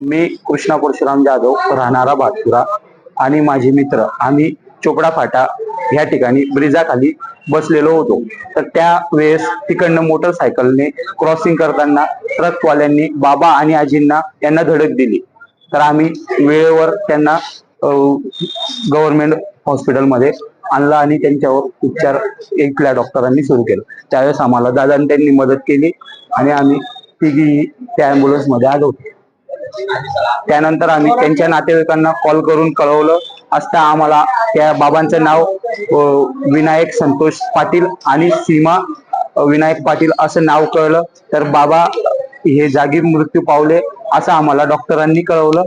मी कृष्णा परशुराम जाधव राहणारा भातपुरा आणि माझे मित्र. आम्ही चोपडा फाटा या ठिकाणी ब्रिजाखाली बसलेलो होतो. तर त्या वेळेस तिकडनं मोटरसायकलने क्रॉसिंग करताना ट्रकवाल्यांनी बाबा आणि आजींना यांना धडक दिली. तर आम्ही वेळेवर त्यांना गव्हर्नमेंट हॉस्पिटलमध्ये आणला आणि त्यांच्यावर उपचार इथल्या डॉक्टरांनी सुरू केलं. त्यावेळेस आम्हाला दादांनी त्यांनी मदत केली आणि आम्ही तिघी त्या ॲम्ब्युलन्समध्ये आलो होतो. त्यानंतर आम्ही त्यांच्या नातेवाईकांना कॉल करून कळवलं. असता आम्हाला त्या बाबांचं नाव विनायक संतोष पाटील आणि सीमा विनायक पाटील असं नाव कळलं. तर बाबा हे जागी मृत्यू पावले असं आम्हाला डॉक्टरांनी कळवलं.